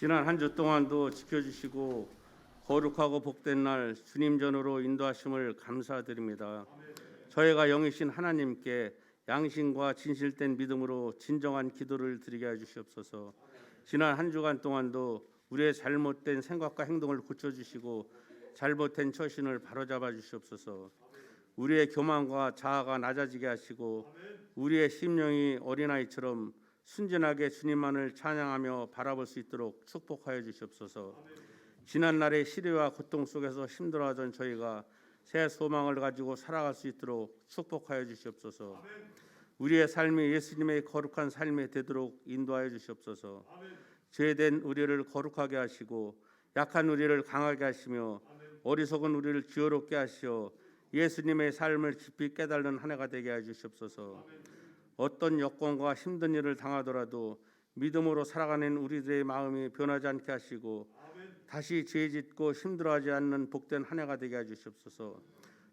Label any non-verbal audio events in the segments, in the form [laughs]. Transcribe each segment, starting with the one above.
지난 한 주 동안도 지켜주시고 거룩하고 복된 날 주님 전으로 인도하심을 감사드립니다. 저희가 영이신 하나님께 양심과 진실된 믿음으로 진정한 기도를 드리게 해 주시옵소서. 지난 한 주간 동안도 우리의 잘못된 생각과 행동을 고쳐 주시고 잘못된 처신을 바로잡아 주시옵소서. 우리의 교만과 자아가 낮아지게 하시고 우리의 심령이 어린아이처럼 순진하게 주님만을 찬양하며 바라볼 수 있도록 축복하여 주시옵소서. 지난 날의 시대와 고통 속에서 힘들어하던 저희가 새 소망을 가지고 살아갈 수 있도록 축복하여 주시옵소서. 우리의 삶이 예수님의 거룩한 삶이 되도록 인도하여 주시옵소서. 죄된 우리를 거룩하게 하시고 약한 우리를 강하게 하시며 어리석은 우리를 지혜롭게 하시어 예수님의 삶을 깊이 깨달는 한 해가 되게 해 주시옵소서. 어떤 여건과 힘든 일을 당하더라도 믿음으로 살아가는 우리들의 마음이 변하지 않게 하시고 다시 죄짓고 힘들어하지 않는 복된 한 해가 되게 해 주시옵소서.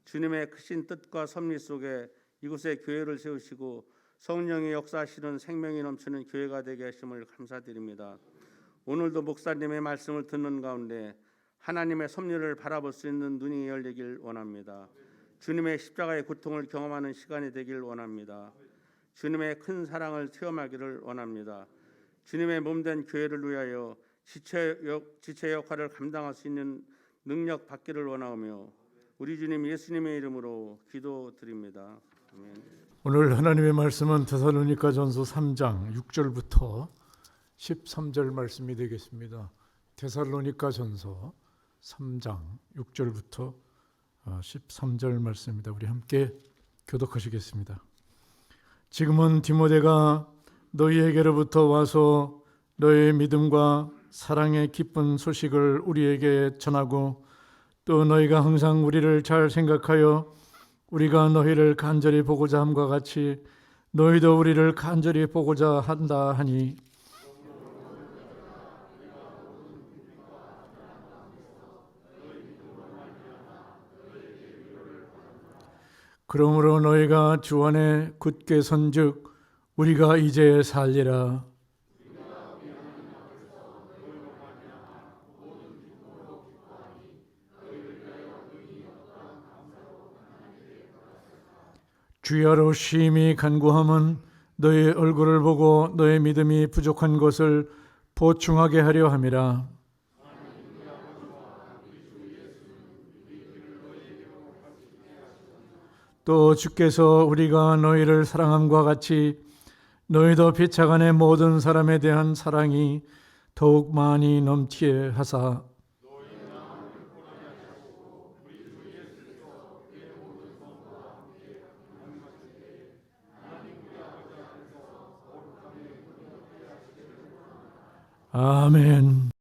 주님의 크신 뜻과 섭리 속에 이곳에 교회를 세우시고 성령의 역사하시는 생명이 넘치는 교회가 되게 하심을 감사드립니다. 오늘도 목사님의 말씀을 듣는 가운데 하나님의 섭리를 바라볼 수 있는 눈이 열리길 원합니다. 주님의 십자가의 고통을 경험하는 시간이 되길 원합니다. 주님의 큰 사랑을 체험하기를 원합니다. 주님의 몸된 교회를 위하여 지체, 역, 지체 역할을 감당할 수 있는 능력 받기를 원하오며 우리 주님 예수님의 이름으로 기도드립니다. 아멘. 오늘 하나님의 말씀은 데살로니가 전서 3장 6절부터 13절 말씀이 되겠습니다. 데살로니가 전서 3장 6절부터 13절 말씀입니다. 우리 함께 교독하시겠습니다. 지금은 디모데가 너희에게로부터 와서 너희의 믿음과 사랑의 기쁜 소식을 우리에게 전하고 또 너희가 항상 우리를 잘 생각하여 우리가 너희를 간절히 보고자 함과 같이 너희도 우리를 간절히 보고자 한다 하니 그러므로 너희가 주 안에 굳게 선즉 우리가 이제 살리라 주야로 심히 간구함은 너의 얼굴을 보고 너의 믿음이 부족한 것을 보충하게 하려 함이라. 또 주께서 우리가 너희를 사랑함과 같이 너희도 피차간의 모든 사람에 대한 사랑이 더욱 많이 넘치게 하사 아멘.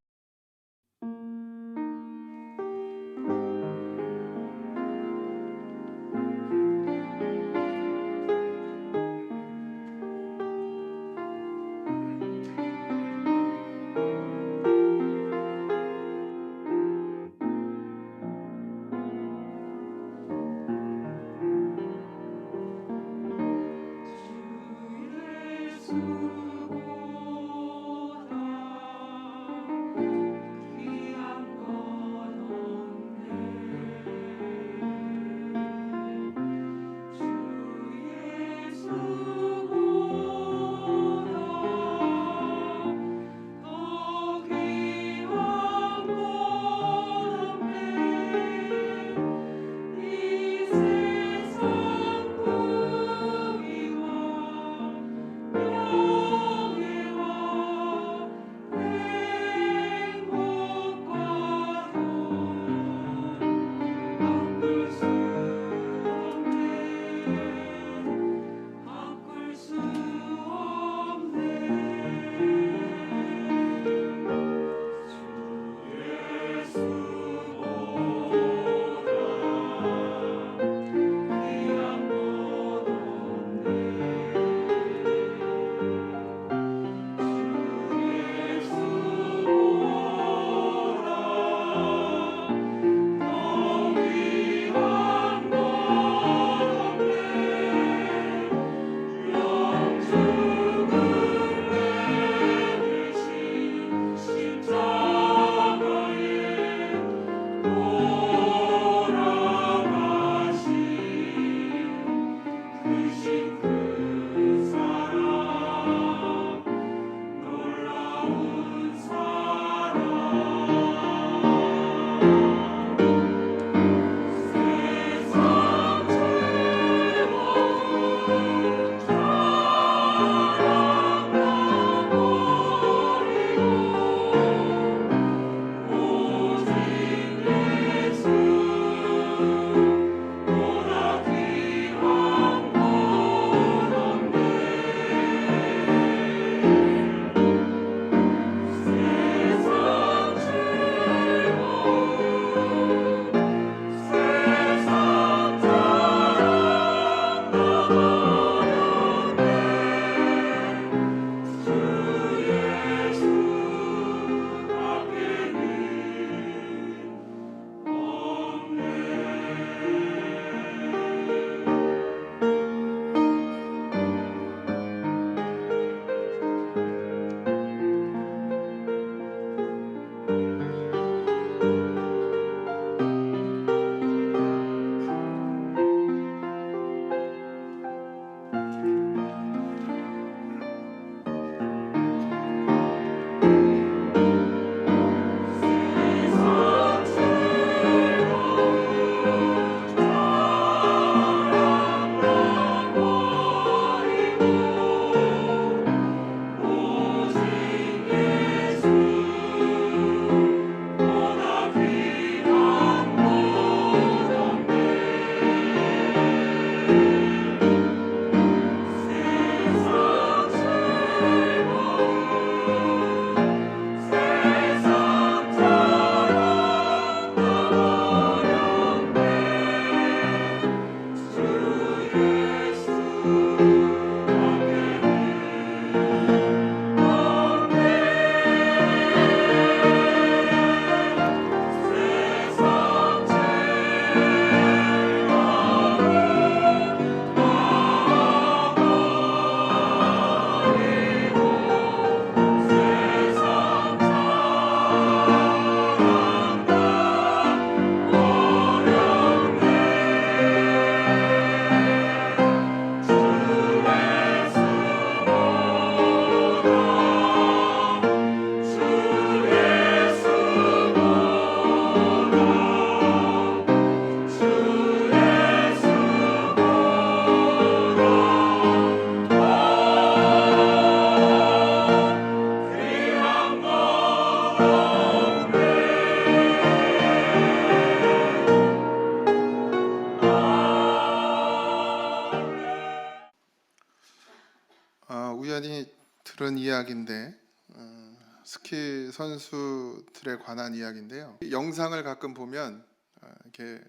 선수들에 관한 이야기인데요. 영상을 가끔 보면 어, 이렇게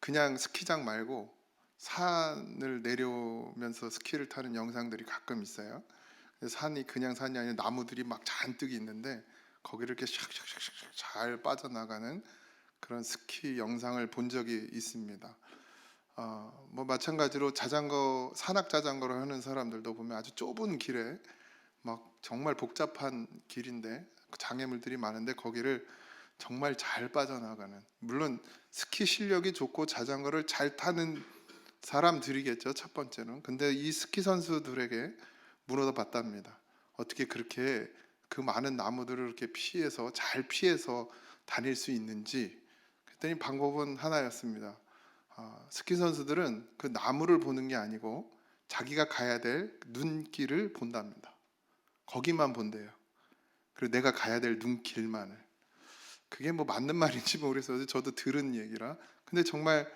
그냥 스키장 말고 산을 내려오면서 스키를 타는 영상들이 가끔 있어요. 산이 그냥 산이 아니라 나무들이 막 잔뜩 있는데 거기를 이렇게 샥샥샥샥 잘 빠져나가는 그런 스키 영상을 본 적이 있습니다. 어, 뭐 마찬가지로 자전거 산악 자전거를 하는 사람들도 보면 아주 좁은 길에 막 정말 복잡한 길인데 그 장애물들이 많은데 거기를 정말 잘 빠져나가는 물론 스키 실력이 좋고 자전거를 잘 타는 사람들이겠죠 첫 번째는 근데 이 스키 선수들에게 물어다 봤답니다 어떻게 그렇게 그 많은 나무들을 이렇게 피해서 잘 피해서 다닐 수 있는지 그랬더니 방법은 하나였습니다 아, 스키 선수들은 그 나무를 보는 게 아니고 자기가 가야 될 눈길을 본답니다. 거기만 본대요. 그리고 내가 가야 될 눈길만을. 그게 뭐 맞는 [laughs] 말인지 모르겠어요. 저도 들은 얘기라. 근데 정말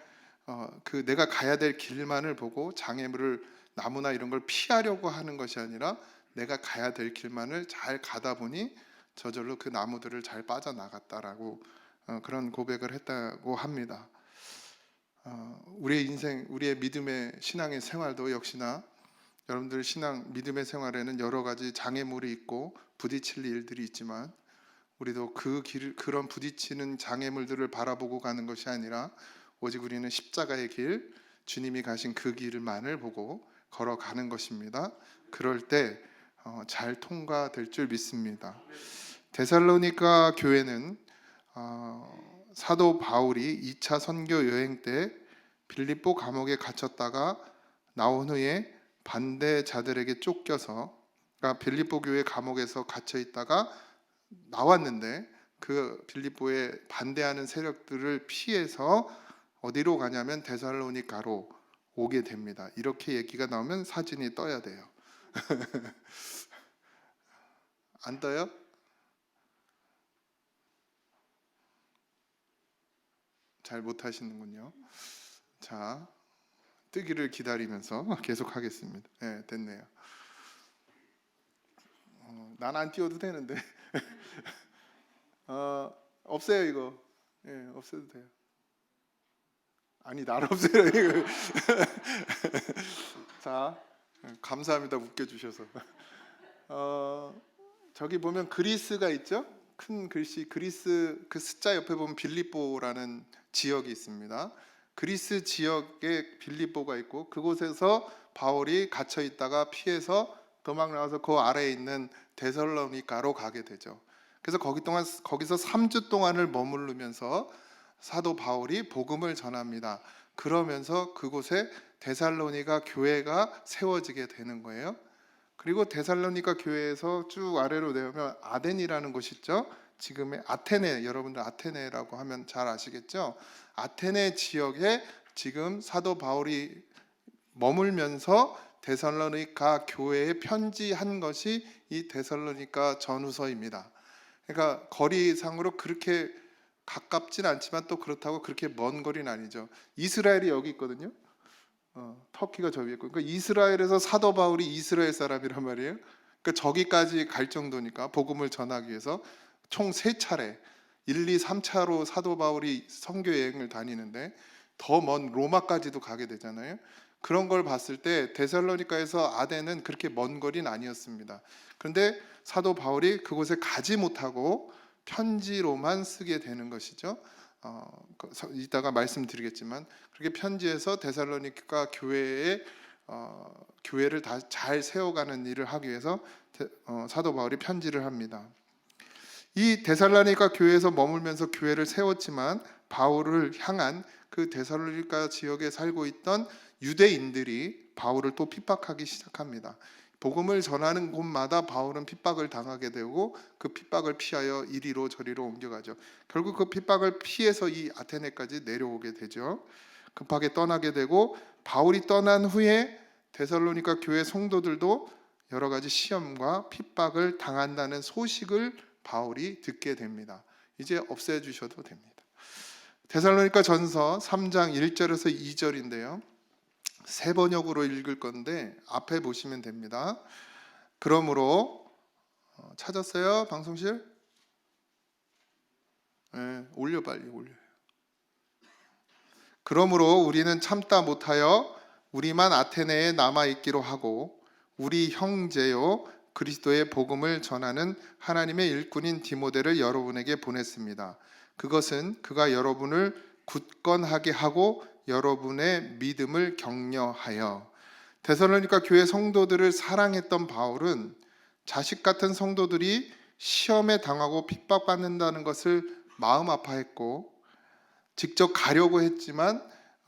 어, 그 내가 가야 될 길만을 보고 장애물을 나무나 이런 걸 피하려고 하는 것이 아니라 내가 가야 될 길만을 잘 가다 보니 저절로 그 나무들을 잘 빠져나갔다라고 어, 그런 고백을 했다고 합니다. 어, 우리의 인생, 우리의 믿음의 신앙의 생활도 역시나 여러분들 신앙 믿음의 생활에는 여러 가지 장애물이 있고 부딪힐 일들이 있지만 우리도 그 길, 그런 부딪히는 장애물들을 바라보고 가는 것이 아니라 오직 우리는 십자가의 길, 주님이 가신 그 길만을 보고 걸어가는 것입니다. 그럴 때 어, 잘 통과될 줄 믿습니다. 데살로니가 교회는 어, 사도 바울이 2차 선교 여행 때 빌립보 감옥에 갇혔다가 나온 후에 반대자들에게 쫓겨서 그러니까 빌립보 교회 감옥에서 갇혀 있다가 나왔는데 그 빌립보에 반대하는 세력들을 피해서 어디로 가냐면 데살로니가로 오게 됩니다. 이렇게 얘기가 나오면 사진이 떠야 돼요. [laughs] 안 떠요? 잘 못하시는군요. 자, 뜨기를 기다리면서 [laughs] 계속 하겠습니다. 네, 됐네요. 어, 난안 띄워도 되는데. [laughs] 어, 없애요 이거. 예, 없애도 돼요. 아니 날 없애요 이거. [laughs] 자, 감사합니다 웃겨주셔서. 어, 저기 보면 그리스가 있죠? 큰 글씨 그리스 그 숫자 옆에 보면 빌립보라는 지역이 있습니다. 그리스 지역에 빌립보가 있고 그곳에서 바울이 갇혀 있다가 피해서 도망 나와서 그 아래에 있는 데살로니가로 가게 되죠. 그래서 거기 동안 거기서 3주 동안을 머무르면서 사도 바울이 복음을 전합니다. 그러면서 그곳에 데살로니가 교회가 세워지게 되는 거예요. 그리고 데살로니가 교회에서 쭉 아래로 내려오면 아덴이라는 곳이 있죠. 지금의 아테네 여러분들 아테네라고 하면 잘 아시겠죠? 아테네 지역에 지금 사도 바울이 머물면서 데살로니가 교회에 편지한 것이 이 데살로니가 전후서입니다. 그러니까 거리상으로 그렇게 가깝진 않지만 또 그렇다고 그렇게 먼 거리는 아니죠. 이스라엘이 여기 있거든요. 어, 터키가 저기 있고, 그러니까 이스라엘에서 사도 바울이 이스라엘 사람이란 말이에요. 그러니까 저기까지 갈 정도니까 복음을 전하기 위해서 총 세 차례 1, 2, 3차로 사도 바울이 선교 여행을 다니는데 더 먼 로마까지도 가게 되잖아요. 그런 걸 봤을 때 데살로니카에서 아덴은 그렇게 먼 거리는 아니었습니다. 그런데 사도 바울이 그곳에 가지 못하고 편지로만 쓰게 되는 것이죠. 어, 그 서- 이따가 말씀드리겠지만 그렇게 편지에서 데살로니카 교회에 어, 교회를 다 잘 세워가는 일을 하기 위해서 데- 어, 사도 바울이 편지를 합니다. 이 데살로니가 교회에서 머물면서 교회를 세웠지만 바울을 향한 그 데살로니가 지역에 살고 있던 유대인들이 바울을 또 핍박하기 시작합니다. 복음을 전하는 곳마다 바울은 핍박을 당하게 되고 그 핍박을 피하여 이리로 저리로 옮겨가죠. 결국 그 핍박을 피해서 이 아테네까지 내려오게 되죠. 급하게 떠나게 되고 바울이 떠난 후에 데살로니가 교회 성도들도 여러 가지 시험과 핍박을 당한다는 소식을 바울이 듣게 됩니다. 이제 없애 주셔도 됩니다. 데살로니가 전서 3장 1절에서 2절인데요. 세 번역으로 읽을 건데 앞에 보시면 됩니다. 그러므로 어, 찾았어요 방송실? 네, 올려 빨리 올려. 그러므로 우리는 참다 못하여 우리만 아테네에 남아 있기로 하고 우리 형제요 그리스도의 복음을 전하는 하나님의 일꾼인 디모데를 여러분에게 보냈습니다. 그것은 그가 여러분을 굳건하게 하고 여러분의 믿음을 격려하여 데살로니가 교회 성도들을 사랑했던 바울은 자식 같은 성도들이 시험에 당하고 핍박받는다는 것을 마음 아파했고 직접 가려고 했지만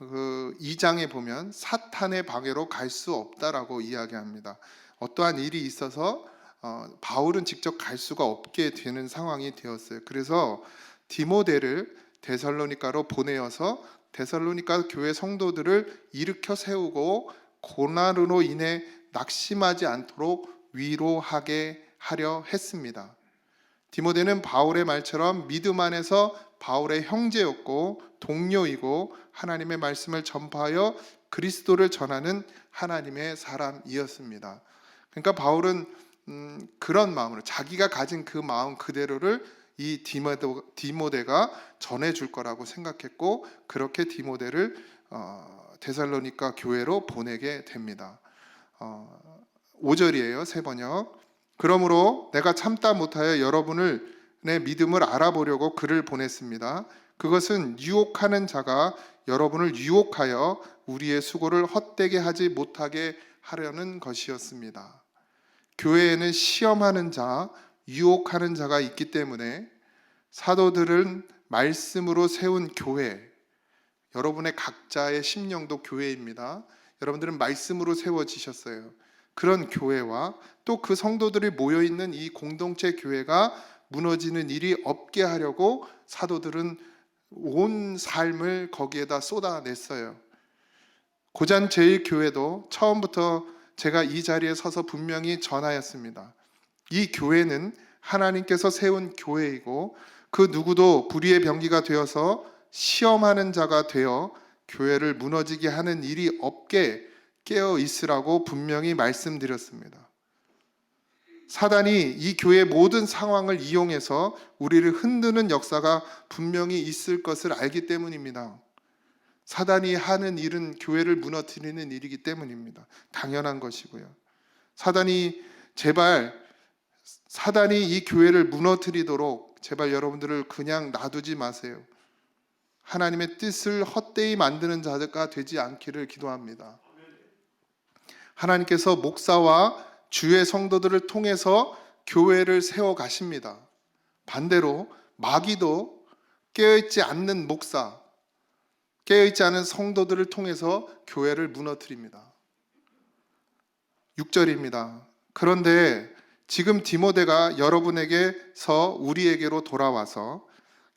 그 2장에 보면 사탄의 방해로 갈 수 없다라고 이야기합니다. 어떠한 일이 있어서 어, 바울은 직접 갈 수가 없게 되는 상황이 되었어요. 그래서 디모데를 데살로니가로 보내어서 데살로니가 교회 성도들을 일으켜 세우고 고난으로 인해 낙심하지 않도록 위로하게 하려 했습니다. 디모데는 바울의 말처럼 믿음 안에서 바울의 형제였고 동료이고 하나님의 말씀을 전파하여 그리스도를 전하는 하나님의 사람이었습니다. 그러니까 바울은 음, 그런 마음으로 자기가 가진 그 마음 그대로를 이 디모데, 디모데가 전해줄 거라고 생각했고 그렇게 디모데를 어, 데살로니가 교회로 보내게 됩니다. 어, 5절이에요 세 번역. 그러므로 내가 참다 못하여 여러분을 내 믿음을 알아보려고 글을 보냈습니다. 그것은 유혹하는 자가 여러분을 유혹하여 우리의 수고를 헛되게 하지 못하게 하려는 것이었습니다. 교회에는 시험하는 자, 유혹하는 자가 있기 때문에 사도들은 말씀으로 세운 교회, 여러분의 각자의 심령도 교회입니다. 여러분들은 말씀으로 세워지셨어요. 그런 교회와 또 그 성도들이 모여 있는 이 공동체 교회가 무너지는 일이 없게 하려고 사도들은 온 삶을 거기에다 쏟아냈어요. 고잔 제1교회도 처음부터 제가 이 자리에 서서 분명히 전하였습니다. 이 교회는 하나님께서 세운 교회이고 그 누구도 불의의 병기가 되어서 시험하는 자가 되어 교회를 무너지게 하는 일이 없게 깨어 있으라고 분명히 말씀드렸습니다. 사단이 이 교회의 모든 상황을 이용해서 우리를 흔드는 역사가 분명히 있을 것을 알기 때문입니다. 사단이 하는 일은 교회를 무너뜨리는 일이기 때문입니다. 당연한 것이고요. 사단이 제발 사단이 이 교회를 무너뜨리도록 제발 여러분들을 그냥 놔두지 마세요. 하나님의 뜻을 헛되이 만드는 자가 되지 않기를 기도합니다. 하나님께서 목사와 주의 성도들을 통해서 교회를 세워 가십니다. 반대로 마귀도 깨어있지 않는 목사, 깨어있지 않은 성도들을 통해서 교회를 무너뜨립니다. 6절입니다. 그런데 지금 디모데가 여러분에게서 우리에게로 돌아와서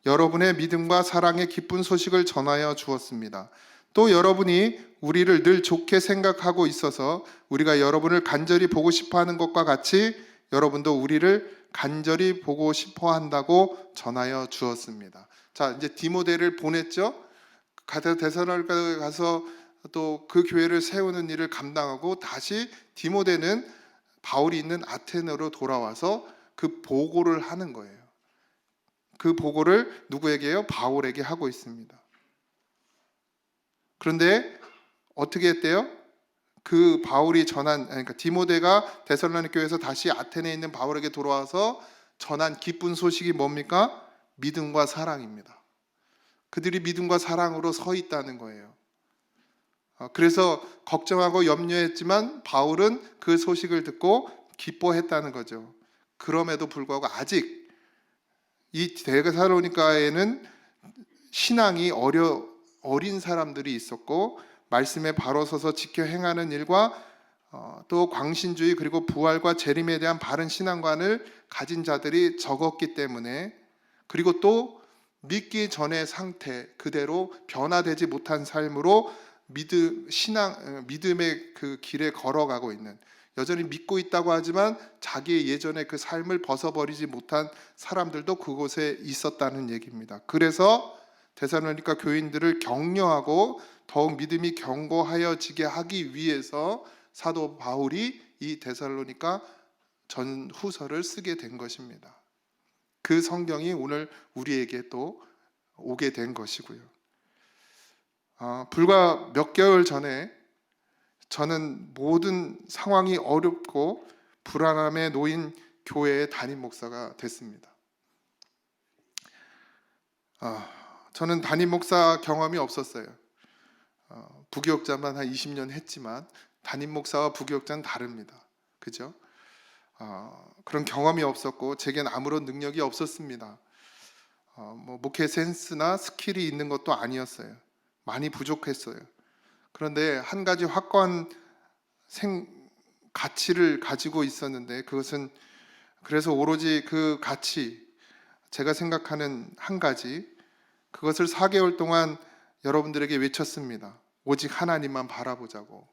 여러분의 믿음과 사랑의 기쁜 소식을 전하여 주었습니다. 또 여러분이 우리를 늘 좋게 생각하고 있어서 우리가 여러분을 간절히 보고 싶어 하는 것과 같이 여러분도 우리를 간절히 보고 싶어 한다고 전하여 주었습니다. 자, 이제 디모데를 보냈죠. 대선할까 가서 또 그 교회를 세우는 일을 감당하고 다시 디모데는 바울이 있는 아테네로 돌아와서 그 보고를 하는 거예요. 그 보고를 누구에게요? 바울에게 하고 있습니다. 그런데 어떻게 했대요? 그 바울이 전한 그러니까 디모데가 데살로니 교회에서 다시 아테네에 있는 바울에게 돌아와서 전한 기쁜 소식이 뭡니까? 믿음과 사랑입니다. 그들이 믿음과 사랑으로 서 있다는 거예요. 어, 그래서 걱정하고 염려했지만 바울은 그 소식을 듣고 기뻐했다는 거죠. 그럼에도 불구하고 아직 이 데살로니가에는 신앙이 어려 어린 사람들이 있었고 말씀에 바로 서서 지켜 행하는 일과 어, 또 광신주의 그리고 부활과 재림에 대한 바른 신앙관을 가진 자들이 적었기 때문에 그리고 또 믿기 전의 상태 그대로 변화되지 못한 삶으로 믿음 신앙 어, 믿음의 그 길에 걸어가고 있는 여전히 믿고 있다고 하지만 자기의 예전의 그 삶을 벗어버리지 못한 사람들도 그곳에 있었다는 얘기입니다. 그래서 데살로니가 교인들을 격려하고 더욱 믿음이 견고하여지게 하기 위해서 사도 바울이 이 데살로니가 전 후서를 쓰게 된 것입니다. 그 성경이 오늘 우리에게 또 오게 된 것이고요. 아, 불과 몇 개월 전에 저는 모든 상황이 어렵고 불안함에 놓인 교회의 담임 목사가 됐습니다. 아, 저는 담임 목사 경험이 없었어요. 어, 부교육자만 한 20년 했지만 담임 목사와 부교육자는 다릅니다. 그죠? 어, 그런 경험이 없었고 제겐 아무런 능력이 없었습니다. 어, 뭐 목회 센스나 스킬이 있는 것도 아니었어요. 많이 부족했어요. 그런데 한 가지 확고한 생 가치를 가지고 있었는데 그것은 그래서 오로지 그 가치 제가 생각하는 한 가지 그것을 4개월 동안 여러분들에게 외쳤습니다. 오직 하나님만 바라보자고.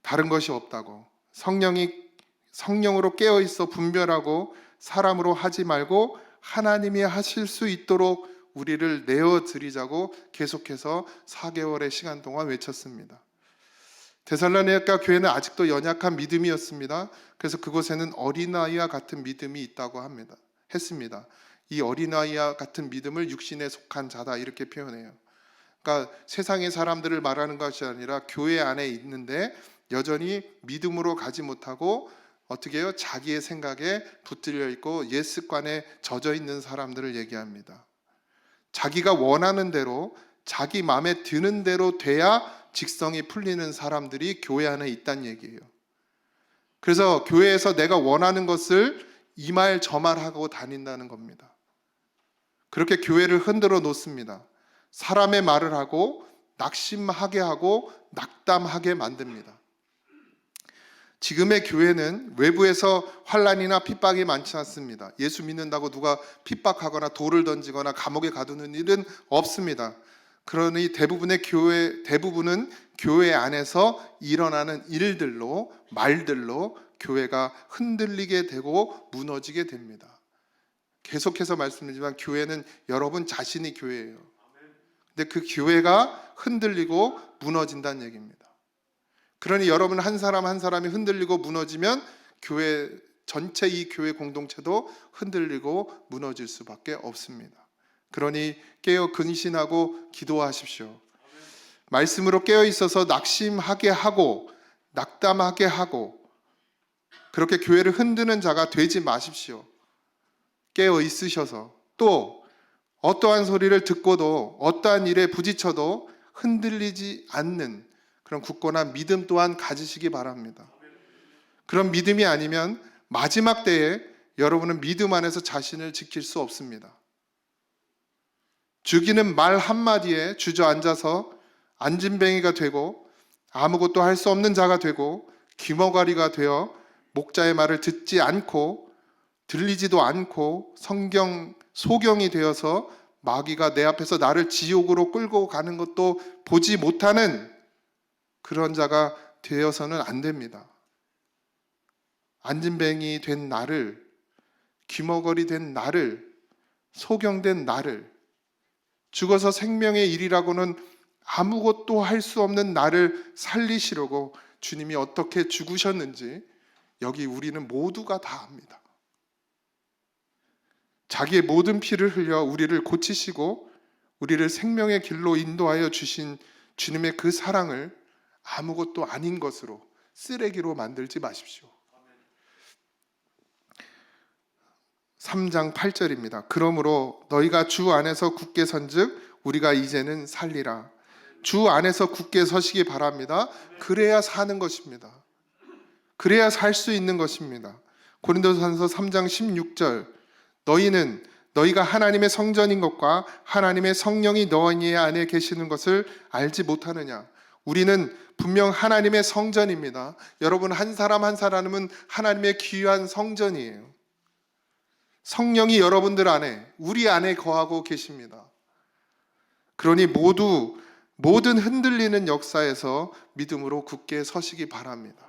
다른 것이 없다고. 성령이 성령으로 깨어 있어 분별하고 사람으로 하지 말고 하나님이 하실 수 있도록 우리를 내어 드리자고 계속해서 4개월의 시간 동안 외쳤습니다. 데살로니가 교회는 아직도 연약한 믿음이었습니다. 그래서 그곳에는 어린아이와 같은 믿음이 있다고 합니다. 했습니다. 이 어린아이와 같은 믿음을 육신에 속한 자다 이렇게 표현해요. 그러니까 세상의 사람들을 말하는 것이 아니라 교회 안에 있는데 여전히 믿음으로 가지 못하고 어떻게 해요? 자기의 생각에 붙들려 있고 옛 습관에 젖어 있는 사람들을 얘기합니다. 자기가 원하는 대로 자기 마음에 드는 대로 돼야 직성이 풀리는 사람들이 교회 안에 있다는 얘기예요. 그래서 교회에서 내가 원하는 것을 이 말 저 말 하고 다닌다는 겁니다. 그렇게 교회를 흔들어 놓습니다. 사람의 말을 하고 낙심하게 하고 낙담하게 만듭니다. 지금의 교회는 외부에서 환란이나 핍박이 많지 않습니다. 예수 믿는다고 누가 핍박하거나 돌을 던지거나 감옥에 가두는 일은 없습니다. 그러니 대부분의 교회 대부분은 교회 안에서 일어나는 일들로 말들로 교회가 흔들리게 되고 무너지게 됩니다. 계속해서 말씀드리지만 교회는 여러분 자신이 교회예요. 근데 그 교회가 흔들리고 무너진다는 얘기입니다. 그러니 여러분 한 사람 한 사람이 흔들리고 무너지면 교회 전체 이 교회 공동체도 흔들리고 무너질 수밖에 없습니다. 그러니 깨어 근신하고 기도하십시오. 말씀으로 깨어 있어서 낙심하게 하고 낙담하게 하고 그렇게 교회를 흔드는 자가 되지 마십시오. 깨어 있으셔서 또 어떠한 소리를 듣고도 어떠한 일에 부딪혀도 흔들리지 않는 그런 굳건한 믿음 또한 가지시기 바랍니다. 그런 믿음이 아니면 마지막 때에 여러분은 믿음 안에서 자신을 지킬 수 없습니다. 죽이는 말 한마디에 주저앉아서 안진뱅이가 되고 아무것도 할 수 없는 자가 되고 귀머거리가 되어 목자의 말을 듣지 않고 들리지도 않고 성경 소경이 되어서 마귀가 내 앞에서 나를 지옥으로 끌고 가는 것도 보지 못하는 그런 자가 되어서는 안 됩니다. 안진뱅이 된 나를 귀머거리 된 나를 소경된 나를 죽어서 생명의 일이라고는 아무것도 할 수 없는 나를 살리시려고 주님이 어떻게 죽으셨는지 여기 우리는 모두가 다 압니다. 자기의 모든 피를 흘려 우리를 고치시고 우리를 생명의 길로 인도하여 주신 주님의 그 사랑을 아무것도 아닌 것으로 쓰레기로 만들지 마십시오. 3장 8절입니다. 그러므로 너희가 주 안에서 굳게 선즉 우리가 이제는 살리라. 주 안에서 굳게 서시기 바랍니다. 그래야 사는 것입니다. 그래야 살 수 있는 것입니다. 고린도전서 3장 16절 너희는 너희가 하나님의 성전인 것과 하나님의 성령이 너희 안에 계시는 것을 알지 못하느냐? 우리는 분명 하나님의 성전입니다. 여러분 한 사람 한 사람은 하나님의 귀한 성전이에요. 성령이 여러분들 안에 우리 안에 거하고 계십니다. 그러니 모두 모든 흔들리는 역사에서 믿음으로 굳게 서시기 바랍니다.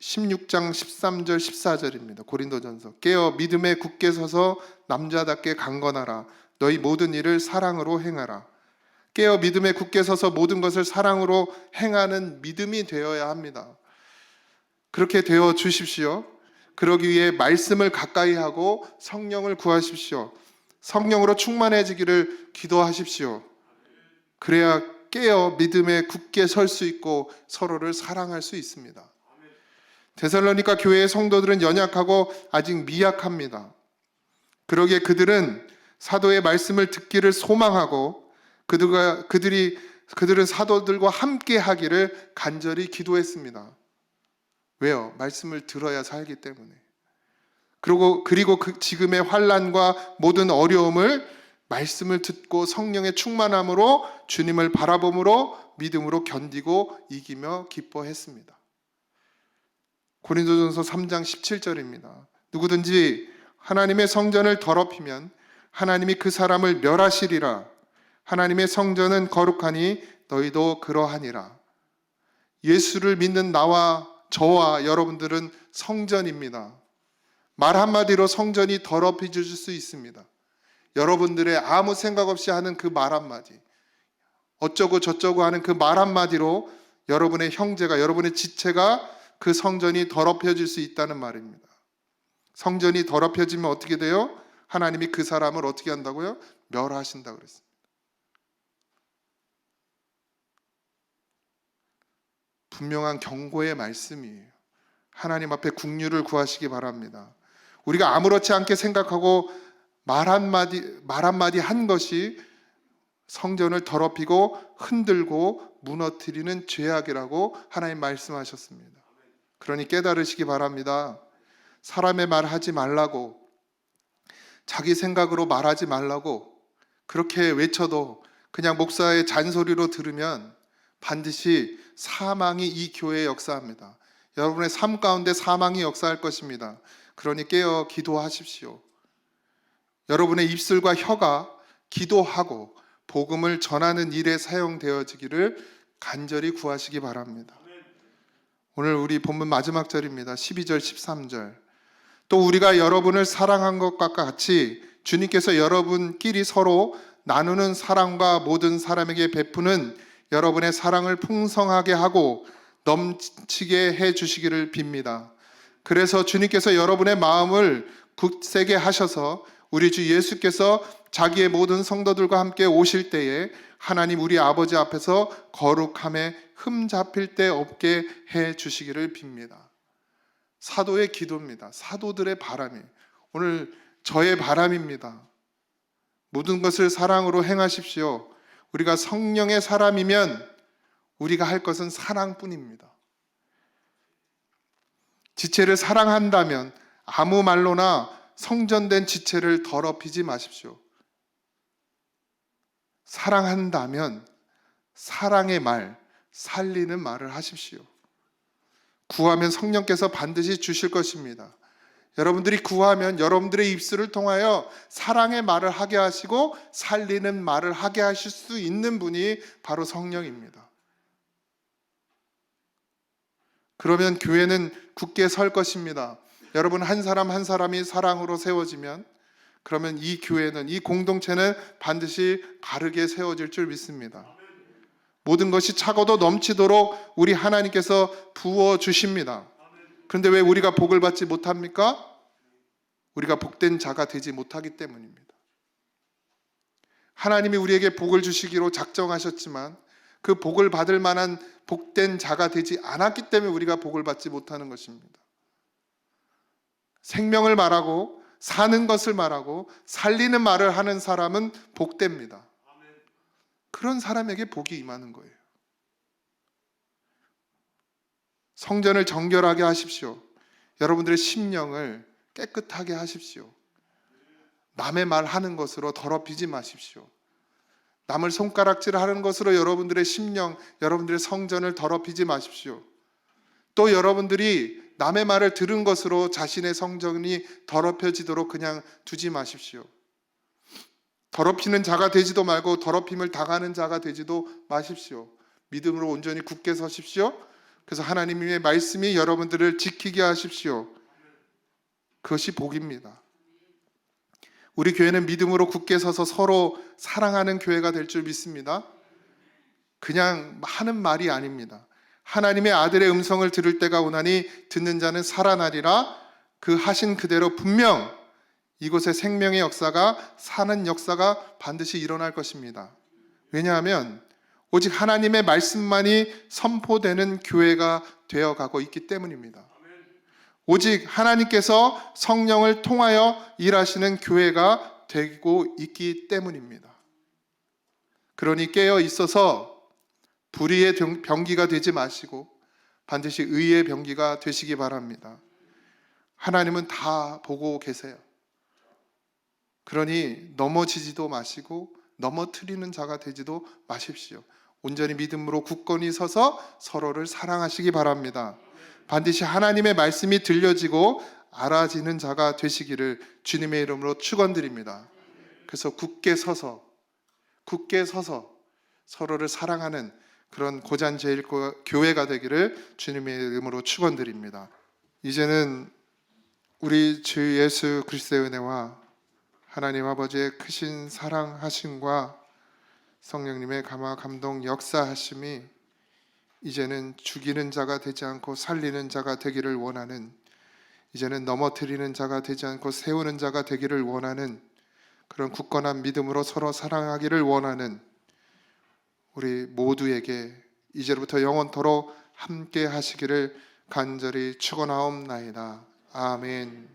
16장 13절 14절입니다. 고린도전서 깨어 믿음에 굳게 서서 남자답게 강건하라. 너희 모든 일을 사랑으로 행하라. 깨어 믿음에 굳게 서서 모든 것을 사랑으로 행하는 믿음이 되어야 합니다. 그렇게 되어 주십시오. 그러기 위해 말씀을 가까이 하고 성령을 구하십시오. 성령으로 충만해지기를 기도하십시오. 그래야 깨어 믿음에 굳게 설 수 있고 서로를 사랑할 수 있습니다. 데살로니가 교회의 성도들은 연약하고 아직 미약합니다. 그러기에 그들은 사도의 말씀을 듣기를 소망하고 그들과 그들이 그들은 사도들과 함께 하기를 간절히 기도했습니다. 왜요? 말씀을 들어야 살기 때문에. 그리고 그리고 그 지금의 환란과 모든 어려움을 말씀을 듣고 성령의 충만함으로 주님을 바라봄으로 믿음으로 견디고 이기며 기뻐했습니다. 고린도전서 3장 17절입니다. 누구든지 하나님의 성전을 더럽히면 하나님이 그 사람을 멸하시리라. 하나님의 성전은 거룩하니 너희도 그러하니라. 예수를 믿는 나와 저와 여러분들은 성전입니다. 말 한마디로 성전이 더럽혀질 수 있습니다. 여러분들의 아무 생각 없이 하는 그 말 한마디, 어쩌고 저쩌고 하는 그 말 한마디로 여러분의 형제가, 여러분의 지체가 그 성전이 더럽혀질 수 있다는 말입니다. 성전이 더럽혀지면 어떻게 돼요? 하나님이 그 사람을 어떻게 한다고요? 멸하신다 그랬습니다. 분명한 경고의 말씀이에요. 하나님 앞에 국류를 구하시기 바랍니다. 우리가 아무렇지 않게 생각하고 말 한마디 말 한마디 한 것이 성전을 더럽히고 흔들고 무너뜨리는 죄악이라고 하나님 말씀하셨습니다. 그러니 깨달으시기 바랍니다. 사람의 말 하지 말라고 자기 생각으로 말하지 말라고 그렇게 외쳐도 그냥 목사의 잔소리로 들으면 반드시 사망이 이 교회에 역사합니다. 여러분의 삶 가운데 사망이 역사할 것입니다. 그러니 깨어 기도하십시오. 여러분의 입술과 혀가 기도하고 복음을 전하는 일에 사용되어지기를 간절히 구하시기 바랍니다. 오늘 우리 본문 마지막 절입니다. 12절, 13절. 또 우리가 여러분을 사랑한 것과 같이 주님께서 여러분끼리 서로 나누는 사랑과 모든 사람에게 베푸는 여러분의 사랑을 풍성하게 하고 넘치게 해 주시기를 빕니다. 그래서 주님께서 여러분의 마음을 굳세게 하셔서 우리 주 예수께서 자기의 모든 성도들과 함께 오실 때에 하나님 우리 아버지 앞에서 거룩함에 흠 잡힐 데 없게 해 주시기를 빕니다. 사도의 기도입니다. 사도들의 바람이 오늘 저의 바람입니다. 모든 것을 사랑으로 행하십시오. 우리가 성령의 사람이면 우리가 할 것은 사랑뿐입니다. 지체를 사랑한다면 아무 말로나 성전된 지체를 더럽히지 마십시오. 사랑한다면 사랑의 말, 살리는 말을 하십시오. 구하면 성령께서 반드시 주실 것입니다. 여러분들이 구하면 여러분들의 입술을 통하여 사랑의 말을 하게 하시고 살리는 말을 하게 하실 수 있는 분이 바로 성령입니다. 그러면 교회는 굳게 설 것입니다. 여러분 한 사람 한 사람이 사랑으로 세워지면 그러면 이 교회는 이 공동체는 반드시 바르게 세워질 줄 믿습니다. 모든 것이 차고도 넘치도록 우리 하나님께서 부어 주십니다. 그런데 왜 우리가 복을 받지 못합니까? 우리가 복된 자가 되지 못하기 때문입니다. 하나님이 우리에게 복을 주시기로 작정하셨지만 그 복을 받을 만한 복된 자가 되지 않았기 때문에 우리가 복을 받지 못하는 것입니다. 생명을 말하고 사는 것을 말하고 살리는 말을 하는 사람은 복됩니다. 그런 사람에게 복이 임하는 거예요. 성전을 정결하게 하십시오. 여러분들의 심령을 깨끗하게 하십시오. 남의 말 하는 것으로 더럽히지 마십시오. 남을 손가락질 하는 것으로 여러분들의 심령, 여러분들의 성전을 더럽히지 마십시오. 또 여러분들이 남의 말을 들은 것으로 자신의 성전이 더럽혀지도록 그냥 두지 마십시오. 더럽히는 자가 되지도 말고 더럽힘을 당하는 자가 되지도 마십시오. 믿음으로 온전히 굳게 서십시오. 그래서 하나님의 말씀이 여러분들을 지키게 하십시오. 그것이 복입니다. 우리 교회는 믿음으로 굳게 서서 서로 사랑하는 교회가 될 줄 믿습니다. 그냥 하는 말이 아닙니다. 하나님의 아들의 음성을 들을 때가 오나니 듣는 자는 살아나리라 그 하신 그대로 분명 이곳의 생명의 역사가 사는 역사가 반드시 일어날 것입니다. 왜냐하면 오직 하나님의 말씀만이 선포되는 교회가 되어 가고 있기 때문입니다. 오직 하나님께서 성령을 통하여 일하시는 교회가 되고 있기 때문입니다. 그러니 깨어 있어서 불의의 병- 병기가 되지 마시고 반드시 의의 병기가 되시기 바랍니다. 하나님은 다 보고 계세요. 그러니 넘어지지도 마시고 넘어뜨리는 자가 되지도 마십시오. 온전히 믿음으로 굳건히 서서 서로를 사랑하시기 바랍니다. 반드시 하나님의 말씀이 들려지고 알아지는 자가 되시기를 주님의 이름으로 축원드립니다. 그래서 굳게 서서 굳게 서서 서로를 사랑하는 그런 고잔제일 교회가 되기를 주님의 이름으로 축원드립니다. 이제는 우리 주 예수 그리스도의 은혜와 하나님 아버지의 크신 사랑하심과 성령님의 감화 감동 역사하심이 이제는 죽이는 자가 되지 않고 살리는 자가 되기를 원하는 이제는 넘어뜨리는 자가 되지 않고 세우는 자가 되기를 원하는 그런 굳건한 믿음으로 서로 사랑하기를 원하는 우리 모두에게 이제부터 영원토록 함께 하시기를 간절히 축원하옵나이다. 아멘.